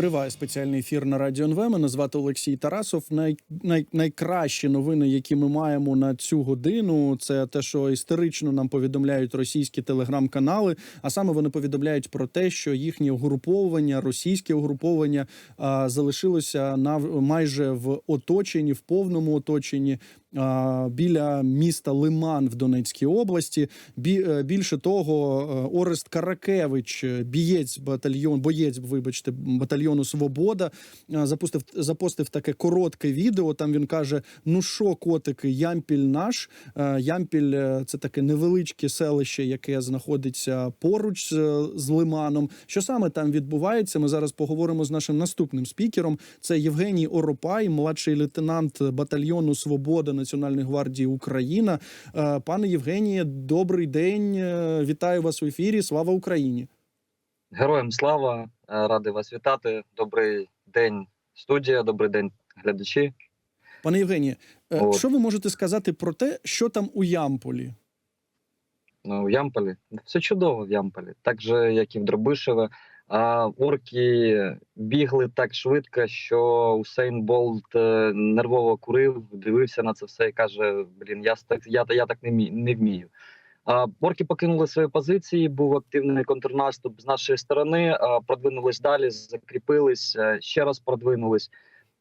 Триває спеціальний ефір на радіо НВ. Мене звати Олексій Тарасов. Най, най, найкращі новини, які ми маємо на цю годину, це те, що історично нам повідомляють російські телеграм-канали. А саме вони повідомляють про те, що їхнє угруповання, російське угруповання, а, залишилося на майже в оточенні, в повному оточенні. Біля міста Лиман в Донецькій області е, більше того, е, Орест Каракевич, е, бієць батальйон, боєць, вибачте, батальйону Свобода, запустив запостив таке коротке відео. Там він каже: Ну що, котики, Ямпіль наш. Ямпіль це таке невеличке селище, яке знаходиться поруч з Лиманом. Що саме там відбувається? Ми зараз поговоримо з нашим наступним спікером. Це Євгеній Оропай, младший лейтенант батальйону Свобода Національної гвардії Україна. Е, Пане Євгеніє, добрий день. Е, Вітаю вас в ефірі. Слава Україні! Героям слава, Е, радий вас вітати. Добрий день, студія, добрий день, глядачі. Пане Євгеніє, От. що ви можете сказати про те, що там у Ямполі? Ну, в Ямполі все чудово в Ямполі, так же, як і в Дробишеве. А орки бігли так швидко, що Усейн Болт е, нервово курив, дивився на це все і каже: Блін, я, так- я, я так не, мі- не вмію. А, орки покинули свої позиції, був активний контрнаступ з нашої сторони, а, продвинулись далі, закріпились, е, ще раз продвинулись.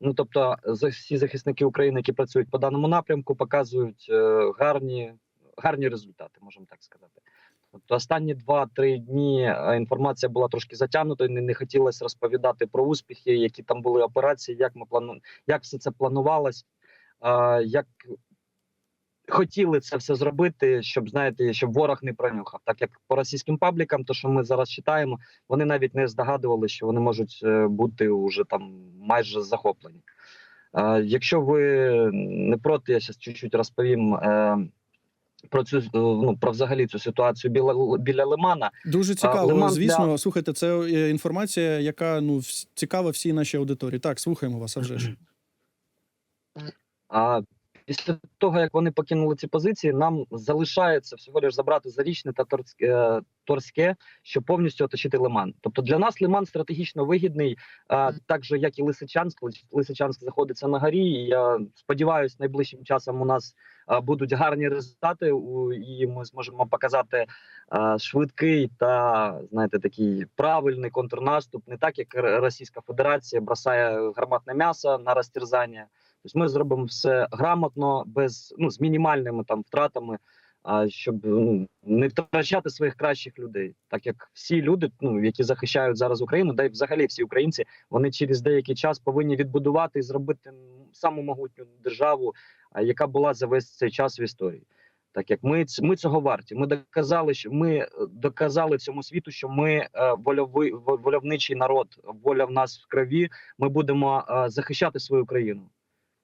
Ну тобто, всі захисники України, які працюють по даному напрямку, показують е, гарні, гарні результати, можемо так сказати. Тобто останні 2-3 дні е, інформація була трошки затягнутою. Не, не хотілося розповідати про успіхи, які там були операції, як ми плану, як все це планувалось, як хотіли це все зробити, щоб знаєте, щоб ворог не пронюхав. Так як по російським паблікам, то що ми зараз читаємо, вони навіть не здогадували, що вони можуть е, бути уже там майже захоплені. Якщо ви не проти, я зараз чуть-чуть розповім. Е, про цю е, ну про взагалі цю ситуацію біля біля Лимана. Дуже цікаво. Лиман Звісно, слухайте, це е, інформація, яка ну цікава всій нашій аудиторії. Так, слухаємо вас, а вже ж. А після того, як вони покинули ці позиції, нам залишається всього лиш забрати Зарічне та Торське, Торське, щоб повністю оточити Лиман. Тобто для нас Лиман стратегічно вигідний, а, так же як і Лисичанськ. Лисичанськ знаходиться на горі. І я сподіваюся, найближчим часом у нас будуть гарні результати, і ми зможемо показати швидкий та знаєте такий правильний контрнаступ, не так як Російська Федерація бросає гарматне м'ясо на розтерзання. Тобто ми зробимо все грамотно, без ну з мінімальними там втратами, а щоб ну не втрачати своїх кращих людей, так як всі люди, ну які захищають зараз Україну, да й взагалі всі українці, вони через деякий час повинні відбудувати і зробити саму могутню державу, яка була за весь цей час в історії. Так як ми ми цього варті. Ми доказали, що ми е, доказали цьому світу, що ми е, вольовий вольовничий народ, воля в нас в крові. Ми будемо е, захищати свою країну.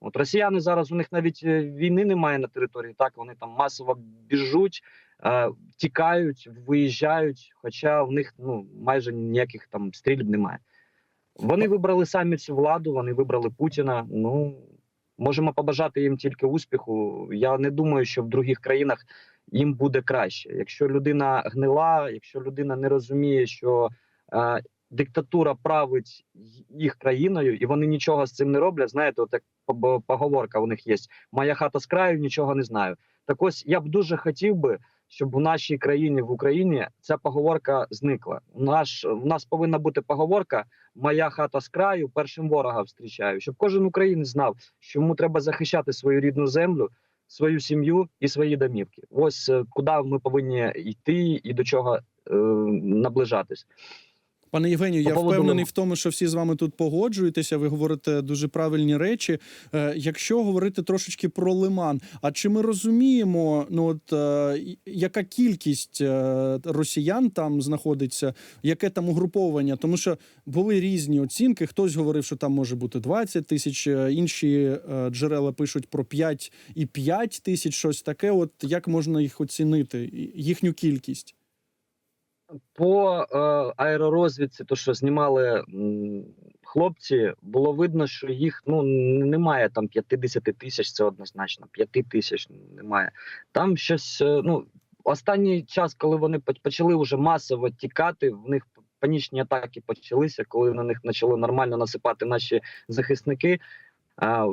От росіяни зараз у них навіть е, війни немає на території. Так вони там масово біжуть, е, тікають, виїжджають. Хоча в них ну майже ніяких там стрільб немає. Вони вибрали самі цю владу, вони вибрали Путіна. Ну можемо побажати їм тільки успіху. Я не думаю, що в других країнах їм буде краще. Якщо людина гнила, якщо людина не розуміє, що е, диктатура править їх країною, і вони нічого з цим не роблять. Знаєте, от як поговорка у них є: моя хата з краю, нічого не знаю. Так ось я б дуже хотів би, щоб у нашій країні в Україні ця поговорка зникла. У нас у нас повинна бути поговорка Моя хата з краю, першим ворога встрічаю. Щоб кожен українець знав, що йому треба захищати свою рідну землю, свою сім'ю і свої домівки. Ось е, куди ми повинні йти і до чого е, наближатись. Пане Євгенію, По я поводу впевнений в тому, що всі з вами тут погоджуєтеся. Ви говорите дуже правильні речі. Е, Якщо говорити трошечки про лиман, а чи ми розуміємо, ну от е, яка кількість е, росіян там знаходиться, яке там угруповання? Тому що були різні оцінки. Хтось говорив, що там може бути 20 тисяч, інші е, джерела пишуть про 5 і 5 тисяч, щось таке. От як можна їх оцінити, їхню кількість? По е, аеророзвідці, то що знімали м, хлопці, було видно, що їх ну немає там 50 тисяч, це однозначно. 5 тисяч немає. Там щось, е, ну останній час, коли вони почали вже масово тікати, в них панічні атаки почалися, коли на них почали нормально насипати наші захисники. А,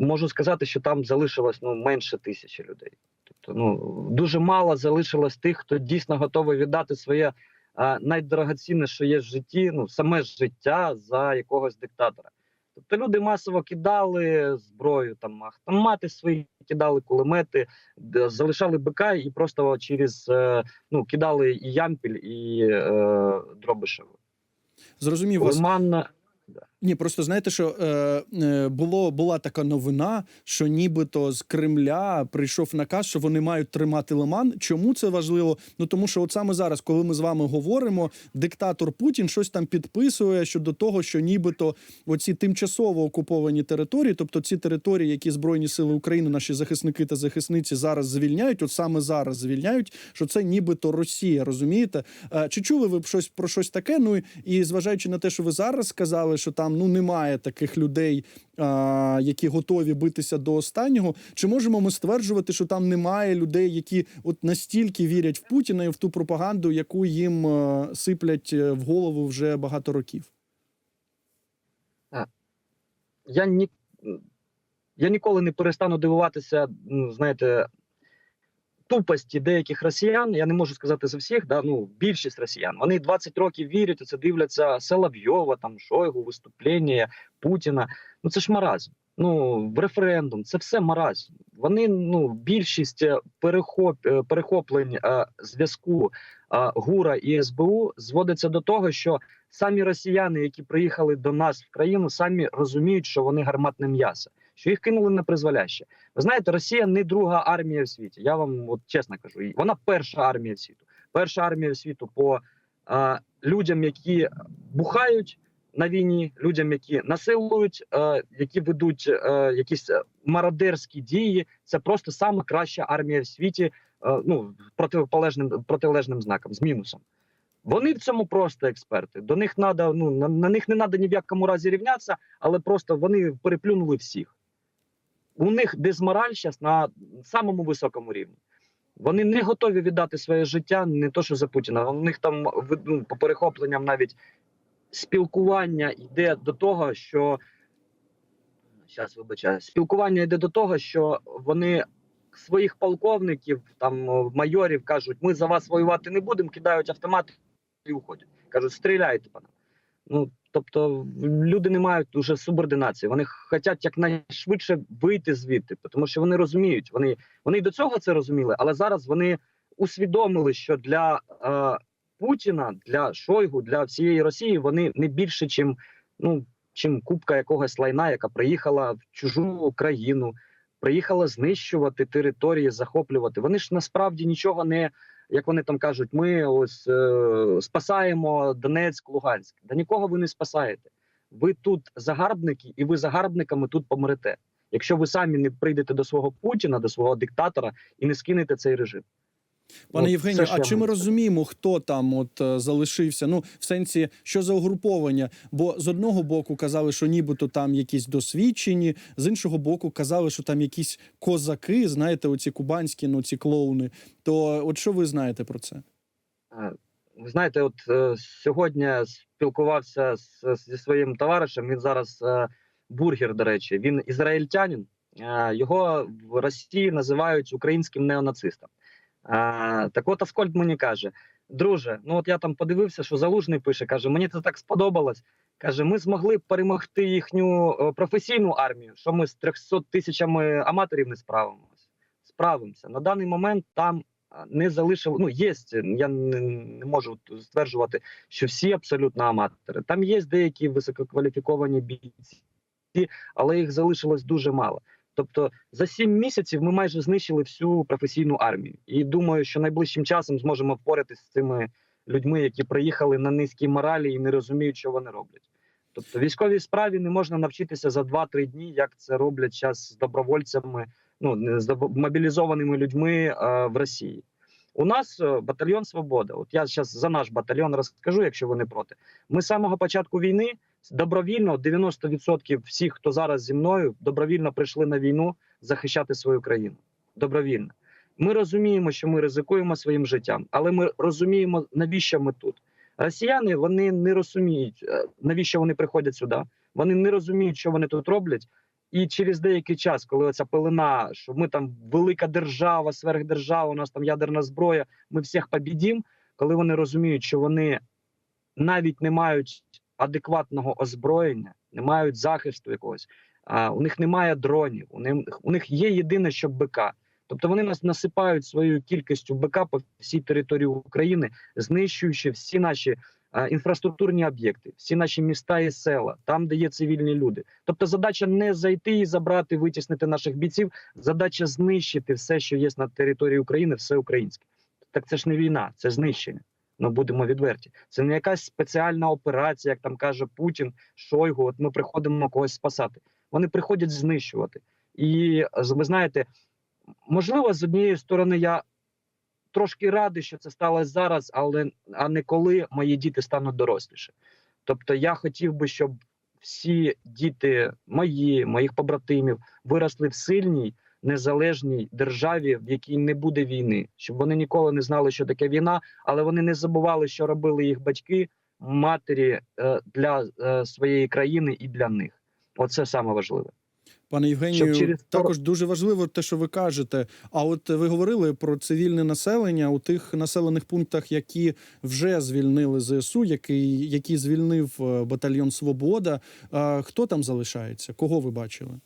можу сказати, що там залишилось ну менше тисячі людей. Тобто, ну дуже мало залишилось тих, хто дійсно готовий віддати своє а, найдорогоцінне, що є в житті, ну саме життя за якогось диктатора. Тобто люди масово кидали зброю, там автомати свої кидали, кулемети, залишали БК і просто через е, ну кидали і ямпіль, і е, дробишево. Зрозумів вас. Лиман Ні, просто знаєте, що е, е, було була така новина, що нібито з Кремля прийшов наказ, що вони мають тримати Лиман. Чому це важливо? Ну тому що от саме зараз, коли ми з вами говоримо, диктатор Путін щось там підписує щодо того, що нібито оці тимчасово окуповані території, тобто ці території, які збройні сили України, наші захисники та захисниці зараз звільняють, от саме зараз звільняють, що це нібито Росія, розумієте? Е, Чи чули ви щось про щось таке? Ну і- зважаючи на те, що ви зараз сказали, що там ну немає таких людей, а, які готові битися до останнього. Чи можемо ми стверджувати, що там немає людей, які от настільки вірять в Путіна і в ту пропаганду, яку їм е, сиплять е, в голову вже багато років? я ні, я ніколи не перестану дивуватися, ну, знаєте, тупості деяких росіян. Я не можу сказати за всіх, да, ну, більшість росіян. Вони 20 років вірять, це дивляться Соловйова, там, Шойгу, виступлення Путіна. Ну це ж маразм. Ну, референдум, це все маразм. Вони, ну, більшість е, перехоп, е, перехоплень е, зв'язку ГУРа і СБУ зводиться до того, що самі росіяни, які приїхали до нас в країну, самі розуміють, що вони гарматне м'ясо, що їх кинули на призволяще. Ви знаєте, Росія не друга армія в світі. Я вам от чесно кажу, вона перша армія світу. Перша армія світу по е, людям, які бухають на війні, людям, які насилують, е, які ведуть е, якісь мародерські дії. Це просто саме краща армія в світі. е, ну противополежним протилежним знаком з мінусом. Вони в цьому просто експерти. До них надо, ну на, на них не треба ні в якому разі рівнятися, але просто вони переплюнули всіх. У них дезмораль зараз на самому високому рівні. Вони не готові віддати своє життя не то, що за Путіна. У них там ну, по перехопленням навіть спілкування йде до того, що зараз вибачаю, спілкування йде до того, що вони своїх полковників, там майорів кажуть, ми за вас воювати не будемо, кидають автомати і уходять. Кажуть, стріляйте нам. Ну тобто люди не мають уже субординації. Вони хочуть якнайшвидше вийти звідти, тому що вони розуміють. Вони вони й до цього це розуміли, але зараз вони усвідомили, що для е, Путіна, для Шойгу, для всієї Росії вони не більше, чим ну чим купка якогось лайна, яка приїхала в чужу країну, приїхала знищувати території, захоплювати. Вони ж насправді нічого не як вони там кажуть, ми ось е, спасаємо Донецьк, Луганськ. Да нікого ви не спасаєте. Ви тут загарбники, і ви загарбниками тут помрете. Якщо ви самі не прийдете до свого Путіна, до свого диктатора і не скинете цей режим. Пане От Євгенію, а чи ми розуміємо, хто там от е, залишився? Ну, в сенсі, що за угруповання? Бо з одного боку казали, що нібито там якісь досвідчені, з іншого боку, казали, що там якісь козаки, знаєте, оці кубанські, ну ці клоуни. То от що ви знаєте про це? Ви знаєте, от е, сьогодні спілкувався з, зі своїм товаришем. Він зараз е, бургер, до речі, він ізраїльтянин. Е, його в Росії називають українським неонацистом. Е, так от Аскольд мені каже: друже, ну от я там подивився, що залужний пише. каже: мені це так сподобалось. Каже, ми змогли перемогти їхню е, професійну армію. Що ми з 300 тисячами аматорів не справимося? Справимося на даний момент. Там не залишив. Ну є я не, не можу стверджувати, що всі абсолютно аматори. Там є деякі висококваліфіковані бійці, але їх залишилось дуже мало. Тобто за сім місяців ми майже знищили всю професійну армію, і думаю, що найближчим часом зможемо впоратися з цими людьми, які приїхали на низькій моралі і не розуміють, що вони роблять. Тобто, військовій справі не можна навчитися за 2-3 дні, як це роблять зараз з добровольцями, ну з мобілізованими людьми е, в Росії. У нас е, батальйон Свобода. От я зараз за наш батальйон розкажу, якщо ви не проти. Ми з самого початку війни добровільно 90% всіх, хто зараз зі мною, добровільно прийшли на війну захищати свою країну. Добровільно. Ми розуміємо, що ми ризикуємо своїм життям, але ми розуміємо, навіщо ми тут. Росіяни вони не розуміють, е, навіщо вони приходять сюди. Вони не розуміють, що вони тут роблять. І через деякий час, коли оця пилина, що ми там велика держава, сверхдержава, у нас там ядерна зброя, ми всіх побідім, коли вони розуміють, що вони навіть не мають адекватного озброєння, не мають захисту якогось, а, у них немає дронів, у них, у них є єдине, що БК. Тобто вони нас насипають своєю кількістю БК по всій території України, знищуючи всі наші а, інфраструктурні об'єкти, всі наші міста і села, там, де є цивільні люди. Тобто, задача не зайти і забрати, витіснити наших бійців. Задача знищити все, що є на території України, все українське. Так це ж не війна, це знищення. Ну будемо відверті. Це не якась спеціальна операція, як там каже Путін, Шойгу. От ми приходимо когось спасати. Вони приходять знищувати. І ви знаєте, можливо, з однієї сторони я трошки радий, що це сталося зараз, але а не коли мої діти стануть доросліше. Тобто, я хотів би, щоб всі діти мої, моїх побратимів, виросли в сильній, незалежній державі, в якій не буде війни, щоб вони ніколи не знали, що таке війна, але вони не забували, що робили їх батьки, матері е, для е, своєї країни і для них. Оце саме важливе. Пане Євгенію, через також дуже важливо те, що ви кажете. А от ви говорили про цивільне населення у тих населених пунктах, які вже звільнили ЗСУ, який, які звільнив е, батальйон Свобода. Хто там залишається? Кого ви бачили?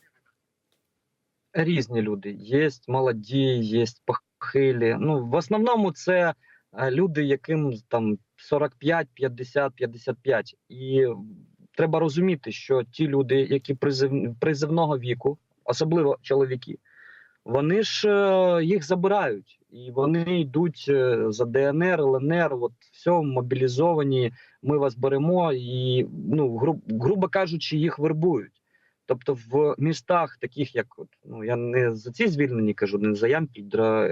Різні люди. Є молоді, є похилі. Ну, в основному це е, люди, яким там 45, 50, 55. І треба розуміти, що ті люди, які призив, призивного віку, особливо чоловіки, вони ж е, їх забирають, і вони йдуть е, за ДНР, ЛНР, от все мобілізовані. Ми вас беремо, і ну гру, грубо кажучи, їх вербують. Тобто в містах, таких як от, ну я не за ці звільнені кажу, не за Ямпіль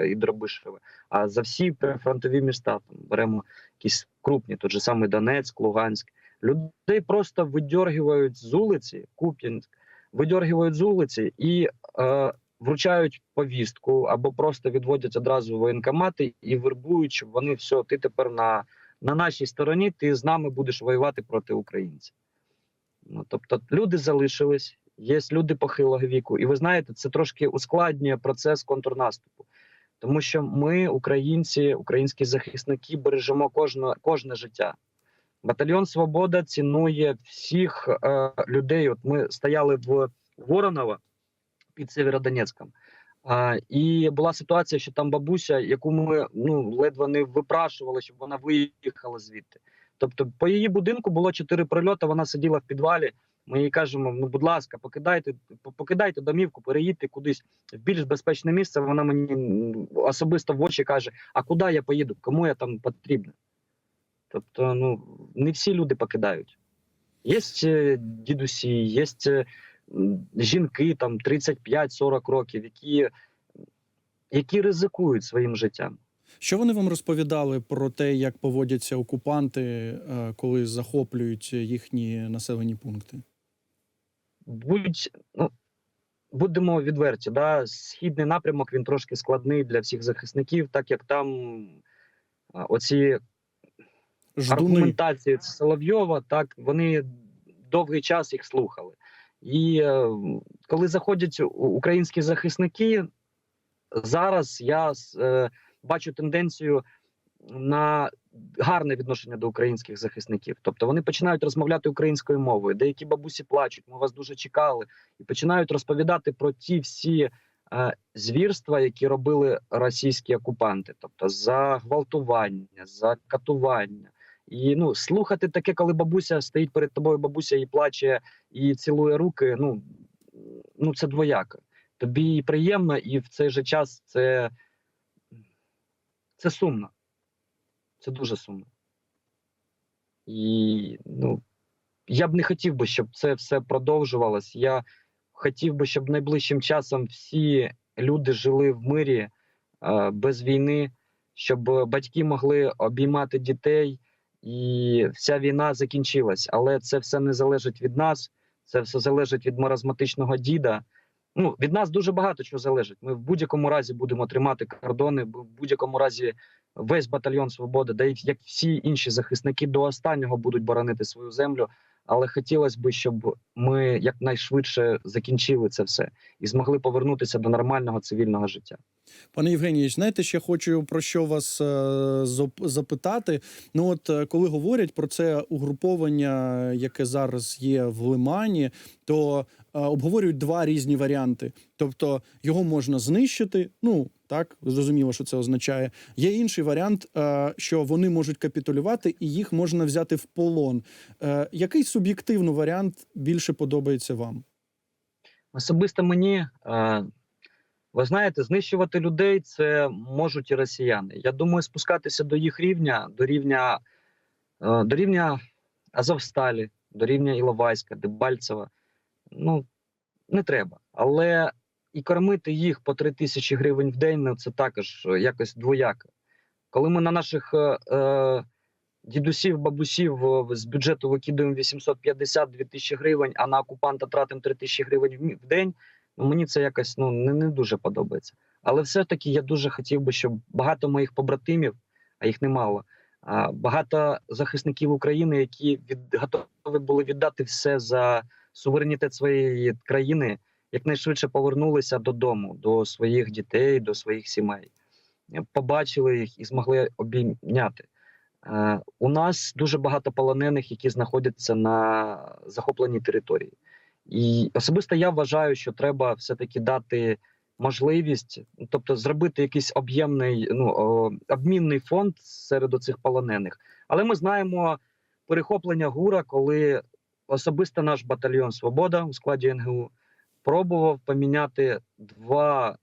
і Дробишеве, а за всі прифронтові міста. Там беремо якісь крупні, тот же самий Донецьк, Луганськ. Людей просто видьоргують з вулиці, Куп'янськ, видьоргують з вулиці і е, вручають повістку або просто відводять одразу воєнкомати і вербують, щоб вони все, ти тепер на, на нашій стороні, ти з нами будеш воювати проти українців. Ну, тобто люди залишились, є люди похилого віку, і ви знаєте, це трошки ускладнює процес контрнаступу, тому що ми, українці, українські захисники, бережемо кожне, кожне життя. Батальйон Свобода цінує всіх е, людей. От ми стояли в Воронова під Сєвєродонецьком. А, і була ситуація, що там бабуся, яку ми ну ледве не випрашували, щоб вона виїхала звідти. Тобто, по її будинку було чотири прильоти. Вона сиділа в підвалі. Ми їй кажемо: ну, будь ласка, покидайте, покидайте домівку, переїдьте кудись в більш безпечне місце. Вона мені особисто в очі каже: А куди я поїду? Кому я там потрібна? Тобто, ну не всі люди покидають. Є е, дідусі, є е, жінки там 35-40 років, які, які ризикують своїм життям. Що вони вам розповідали про те, як поводяться окупанти, е, коли захоплюють їхні населені пункти? Будь ну будемо відверті, да, східний напрямок він трошки складний для всіх захисників, так як там оці Ждуни. аргументації Соловйова, так вони довгий час їх слухали. І е, коли заходять українські захисники, зараз я е, бачу тенденцію на гарне відношення до українських захисників. Тобто вони починають розмовляти українською мовою. Деякі бабусі плачуть, ми вас дуже чекали, і починають розповідати про ті всі е, звірства, які робили російські окупанти, тобто за гвалтування, за катування. І ну слухати таке, коли бабуся стоїть перед тобою, бабуся і плаче і цілує руки. Ну, ну це двояко. Тобі і приємно, і в цей же час це, це сумно. Це дуже сумно. І ну, я б не хотів би, щоб це все продовжувалось. Я хотів би, щоб найближчим часом всі люди жили в мирі е, без війни, щоб батьки могли обіймати дітей, і вся війна закінчилась. Але це все не залежить від нас, це все залежить від маразматичного діда. Ну, від нас дуже багато чого залежить. Ми в будь-якому разі будемо тримати кордони, в будь-якому разі весь батальйон свободи, да як всі інші захисники до останнього будуть боронити свою землю. Але хотілося б, щоб ми якнайшвидше закінчили це все і змогли повернутися до нормального цивільного життя. Пане Євгенійович, знаєте, ще хочу про що вас е, запитати. Ну, от е, коли говорять про це угруповання, яке зараз є в Лимані, то е, обговорюють два різні варіанти. Тобто його можна знищити. Ну так зрозуміло, що це означає. Є інший варіант, що вони можуть капітулювати і їх можна взяти в полон. Який суб'єктивно варіант більше подобається вам? Особисто мені, ви знаєте, знищувати людей це можуть і росіяни. Я думаю, спускатися до їх рівня, до рівня, е, до рівня Азовсталі, до рівня Іловайська, Дебальцева. Ну, не треба. Але і кормити їх по 3 тисячі гривень в день, ну це також е, якось двояко. Коли ми на наших е, е, дідусів, бабусів з бюджету викидаємо 850-2 тисячі гривень, а на окупанта тратимо 3 тисячі гривень в день, мені це якось ну, не, не дуже подобається. Але все-таки я дуже хотів би, щоб багато моїх побратимів, а їх немало, багато захисників України, які від, готові були віддати все за суверенітет своєї країни, якнайшвидше повернулися додому, до своїх дітей, до своїх сімей, Е, побачили їх і змогли обійняти. Е, У нас дуже багато полонених, які знаходяться на захопленій території. І особисто я вважаю, що треба все-таки дати можливість, тобто зробити якийсь об'ємний ну, обмінний фонд серед оцих полонених. Але ми знаємо перехоплення ГУРа, коли особисто наш батальйон Свобода у складі НГУ пробував поміняти два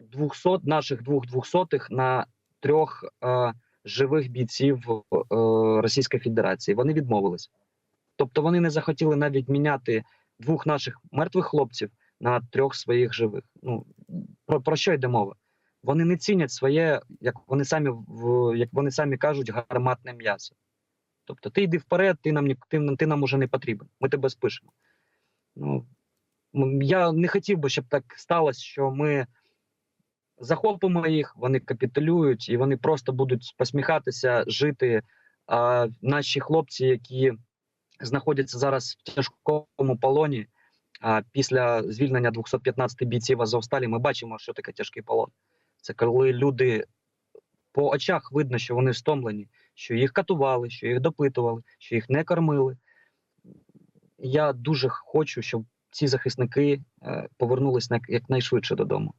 200, наших двох двохсотих на трьох е, живих бійців е, Російської Федерації. Вони відмовились. Тобто вони не захотіли навіть міняти двох наших мертвих хлопців на трьох своїх живих. Ну про, про що йде мова? Вони не цінять своє, як вони самі як вони самі кажуть, гарматне м'ясо. Тобто, ти йди вперед, ти нам ти, ти нам уже не потрібен. Ми тебе спишемо. Ну я не хотів би, щоб так сталося, що ми захопимо їх, вони капітулюють, і вони просто будуть посміхатися, жити. А наші хлопці, які знаходяться зараз в тяжкому полоні, а після звільнення 215 бійців Азовсталі, ми бачимо, що таке тяжкий полон. Це коли люди по очах видно, що вони стомлені, що їх катували, що їх допитували, що їх не кормили. Я дуже хочу, щоб ці захисники е, повернулись якнайшвидше додому.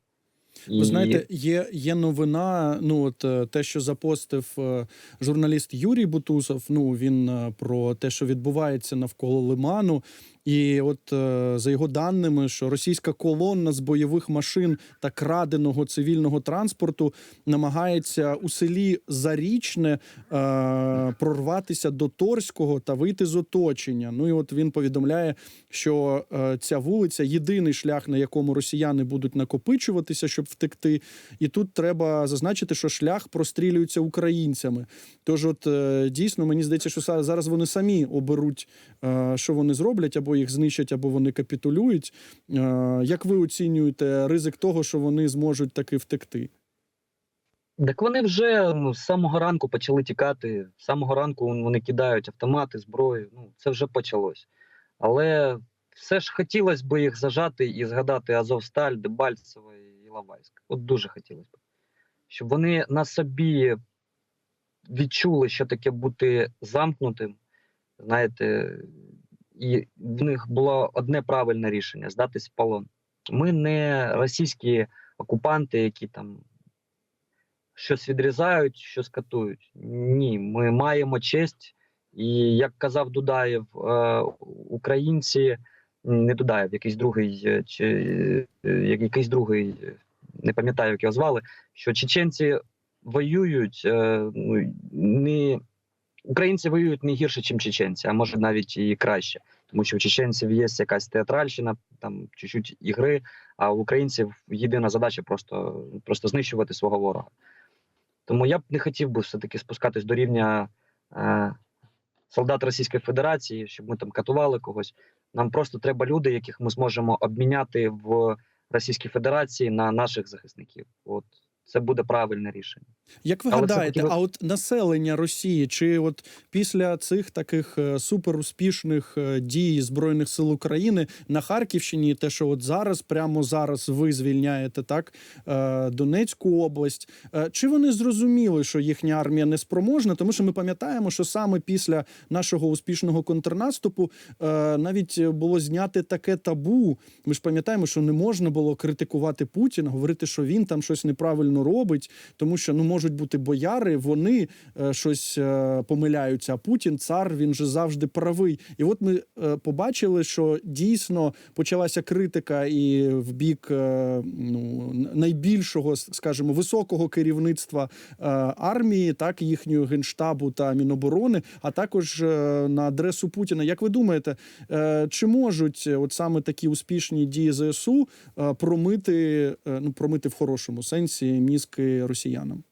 Ви знаєте, є, є новина. Ну, от е, те, що запостив е, журналіст Юрій Бутусов. Ну він е, про те, що відбувається навколо Лиману. І от е, за його даними, що російська колонна з бойових машин та краденого цивільного транспорту намагається у селі Зарічне е, прорватися до Торського та вийти з оточення. Ну і от він повідомляє, що е, ця вулиця єдиний шлях, на якому росіяни будуть накопичуватися, щоб втекти. І тут треба зазначити, що шлях прострілюється українцями. Тож, от е, дійсно, мені здається, що зараз вони самі оберуть, що вони зроблять, або їх знищать, або вони капітулюють. Е, Як ви оцінюєте ризик того, що вони зможуть таки втекти? Так вони вже ну, з самого ранку почали тікати. З самого ранку вони кидають автомати, зброю. Ну, це вже почалось. Але все ж хотілося б їх зажати і згадати Азовсталь, Дебальцево і Іловайськ. От дуже хотілося б. Щоб вони на собі відчули, що таке бути замкнутим. Знаєте, і в них було одне правильне рішення здатись в полон. Ми не російські окупанти, які там щось відрізають, щось катують. Ні, ми маємо честь, і як казав Дудаєв, е, українці не Дудаєв, якийсь другий, е, чи е, якийсь другий, не пам'ятаю, як його звали, що чеченці воюють ну, не українці воюють не гірше, ніж чеченці, а може навіть і краще. Тому що у чеченців є якась театральщина, там чуть-чуть ігри, а у українців єдина задача просто, просто знищувати свого ворога. Тому я б не хотів би все-таки спускатись до рівня е, солдат Російської Федерації, щоб ми там катували когось. Нам просто треба люди, яких ми зможемо обміняти в Російській Федерації на наших захисників. От це буде правильне рішення. Як ви Але гадаєте, хотіло- а от населення Росії, чи от після цих таких е, суперуспішних е, дій Збройних сил України на Харківщині, те, що от зараз, прямо зараз ви звільняєте так е, Донецьку область, чи вони зрозуміли, що їхня армія не спроможна? Тому що ми пам'ятаємо, що саме після нашого успішного контрнаступу навіть було зняти таке табу. Ми ж пам'ятаємо, що не можна було критикувати Путіна, говорити, що він там щось неправильно робить, тому що ну можуть бути бояри, вони е, щось е, помиляються. А Путін, цар, він же завжди правий. І от ми е, побачили, що дійсно почалася критика і в бік ну найбільшого, скажімо, високого керівництва армії, так їхнього генштабу та міноборони, а також на адресу Путіна. Як ви думаєте, чи можуть от саме такі успішні дії ЗСУ промити, ну промити в хорошому сенсі мізки росіянам?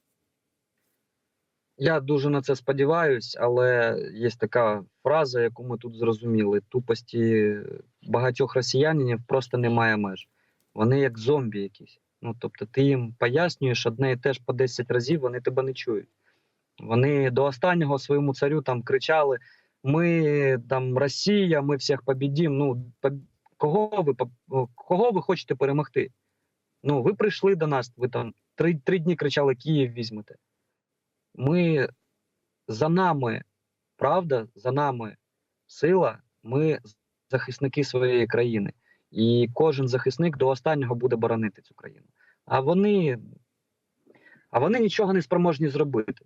Я дуже на це сподіваюсь, але є така фраза, яку ми тут зрозуміли: тупості багатьох росіянинів просто немає меж. Вони як зомбі якісь. Ну тобто, ти їм пояснюєш одне і те ж по 10 разів, вони тебе не чують. Вони до останнього своєму царю там кричали: Ми там Росія, ми всіх побідім. Ну кого ви кого ви хочете перемогти? Ну, ви прийшли до нас, ви там три, три дні кричали: Київ візьмете. Ми за нами правда, за нами сила, ми захисники своєї країни. І кожен захисник до останнього буде боронити цю країну. А вони, а вони нічого не спроможні зробити.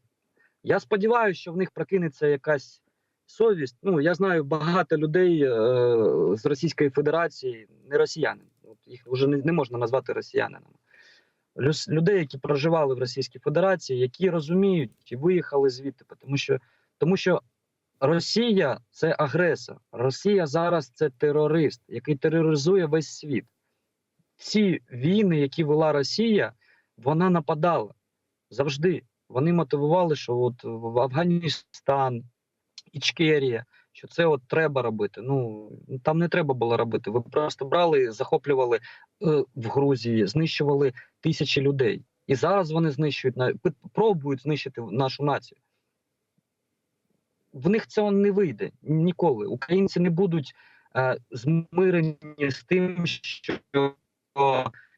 Я сподіваюся, що в них прокинеться якась совість. Ну, я знаю багато людей е, з Російської Федерації, не росіяни. От їх вже не, не можна назвати росіянинами. Людей, які проживали в Російській Федерації, які розуміють і виїхали звідти, тому що, тому що Росія це агресор. Росія зараз це терорист, який тероризує весь світ. Ці війни, які вела Росія, вона нападала завжди. Вони мотивували, що от в Афганістан, Ічкерія, що це от треба робити. Ну там не треба було робити. Ви просто брали, захоплювали е, в Грузії, знищували тисячі людей. І зараз вони знищують на пробують знищити нашу націю. В них цього не вийде ніколи. Українці не будуть е, змирені з тим, що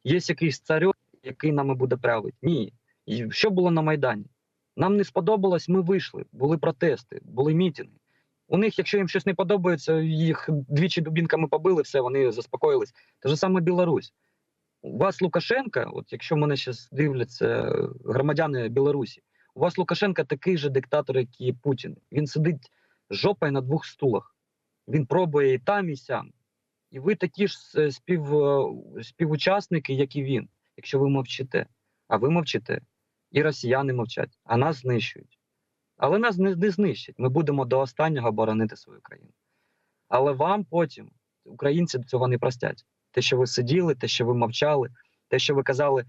є якийсь царьок, який нами буде правити. Ні. І що було на Майдані? Нам не сподобалось, ми вийшли. Були протести, були мітинги. У них, якщо їм щось не подобається, їх двічі дубінками побили, все, вони заспокоїлись. Те ж саме Білорусь. У вас Лукашенка, от якщо мене зараз дивляться е, громадяни Білорусі, у вас Лукашенка такий же диктатор, як і Путін. Він сидить жопою на двох стулах. Він пробує і там, і сям. І ви такі ж е, спів, е, співучасники, як і він, якщо ви мовчите. А ви мовчите. І росіяни мовчать, а нас знищують. Але нас не, знищать. Ми будемо до останнього боронити свою країну. Але вам потім, українці цього не простять. Те, що ви сиділи, те, що ви мовчали, те, що ви казали,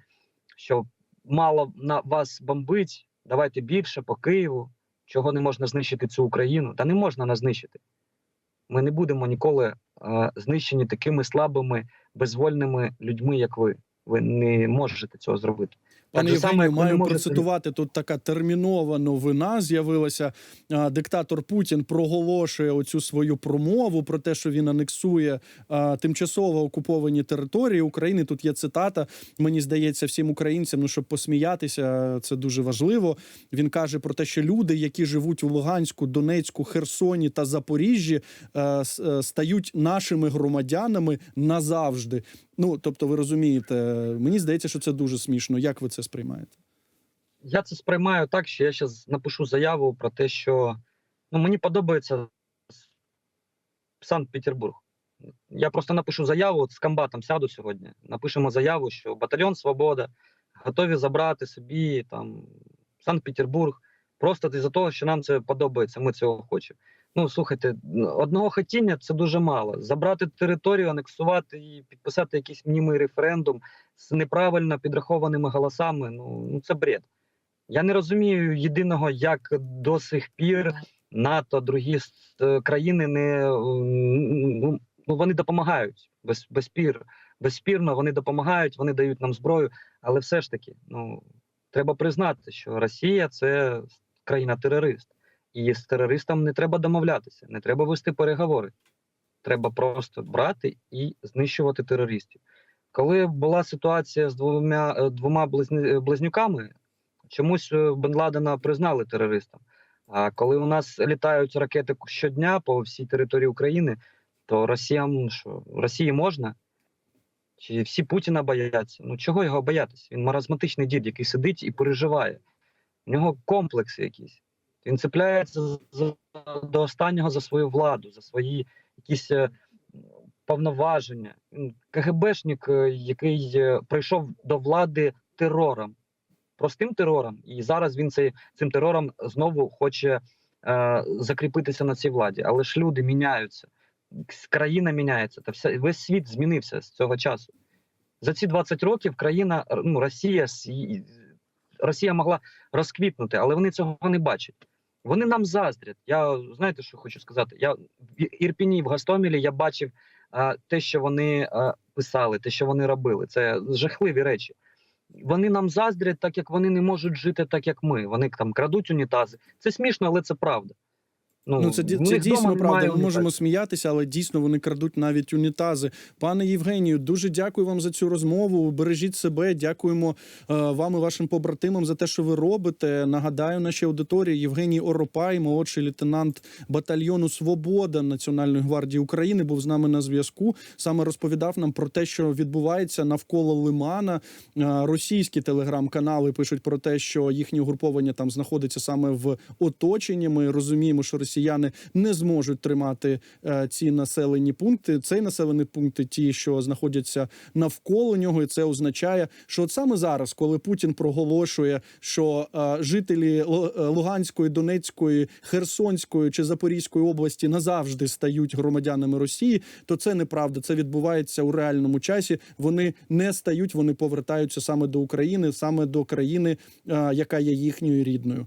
що мало на вас бомбить, давайте більше по Києву, чого не можна знищити цю Україну. Та не можна нас знищити. Ми не будемо ніколи е, знищені такими слабими, безвольними людьми, як ви. Ви не можете цього зробити. Пане Євгенію, маю можете- процитувати тут така термінова новина. З'явилася диктатор Путін проголошує оцю свою промову про те, що він анексує а, тимчасово окуповані території України. Тут є цитата. Мені здається, всім українцям, ну щоб посміятися, це дуже важливо. Він каже про те, що люди, які живуть у Луганську, Донецьку, Херсоні та Запоріжжі, е, е, стають нашими громадянами назавжди. Ну тобто, ви розумієте, мені здається, що це дуже смішно. Як ви це сприймаєте? Я це сприймаю так, що я зараз напишу заяву про те, що ну, мені подобається Санкт-Петербург. Я просто напишу заяву, от з комбатом сяду сьогодні. Напишемо заяву, що батальйон Свобода готові забрати собі там Санкт-Петербург. Просто із-за того, що нам це подобається, ми цього хочемо. Ну слухайте, одного хотіння це дуже мало. Забрати територію, анексувати і підписати якийсь мнімий референдум з неправильно підрахованими голосами. Ну, ну це бред. Я не розумію єдиного, як до сих пір НАТО, другі е, країни не ну, ну, вони допомагають без, безпір, безспірно. Вони допомагають, вони дають нам зброю, але все ж таки, ну треба признати, що Росія це країна-терорист, і з терористом не треба домовлятися, не треба вести переговори. Треба просто брати і знищувати терористів. Коли була ситуація з двома, е, двома е, близнюками, чомусь е, Бен Ладена признали терористом. А коли у нас літають ракети щодня по всій території України, то Росіям що Росії можна? Чи всі Путіна бояться? Ну чого його боятися? Він маразматичний дід, який сидить і переживає. У нього комплекси якісь. Він цепляється за- до останнього за свою владу, за свої якісь е, повноваження. КГБшник, е, який е, прийшов до влади терором, простим терором, і зараз він цей, цим терором знову хоче е, закріпитися на цій владі. Але ж люди міняються, країна міняється, та вся, весь світ змінився з цього часу. За ці 20 років країна, ну, Росія, Росія могла розквітнути, але вони цього не бачать. Вони нам заздрять. Я знаєте, що хочу сказати? Я в Ірпіні, в Гастомілі я бачив а, те, що вони а, писали, те, що вони робили. Це жахливі речі. Вони нам заздрять, так як вони не можуть жити так, як ми. Вони там крадуть унітази. Це смішно, але це правда. Ну, це, ді- це дійсно правда. Ми можемо сміятися, але дійсно вони крадуть навіть унітази. Пане Євгенію, дуже дякую вам за цю розмову. Бережіть себе. Дякуємо е, вам і вашим побратимам за те, що ви робите. Нагадаю, нашій аудиторії Євгеній Оропай, молодший лейтенант батальйону Свобода Національної гвардії України, був з нами на зв'язку. Саме розповідав нам про те, що відбувається навколо Лимана. Е, Російські телеграм-канали пишуть про те, що їхнє угруповання там знаходиться саме в оточенні. Ми розуміємо, що росіяни не зможуть тримати е, ці населені пункти. Цей населені пункти, ті, що знаходяться навколо нього, і це означає, що от саме зараз, коли Путін проголошує, що е, жителі е, Луганської, Донецької, Херсонської чи Запорізької області назавжди стають громадянами Росії, то це неправда. Це відбувається у реальному часі. Вони не стають, вони повертаються саме до України, саме до країни, яка є їхньою рідною.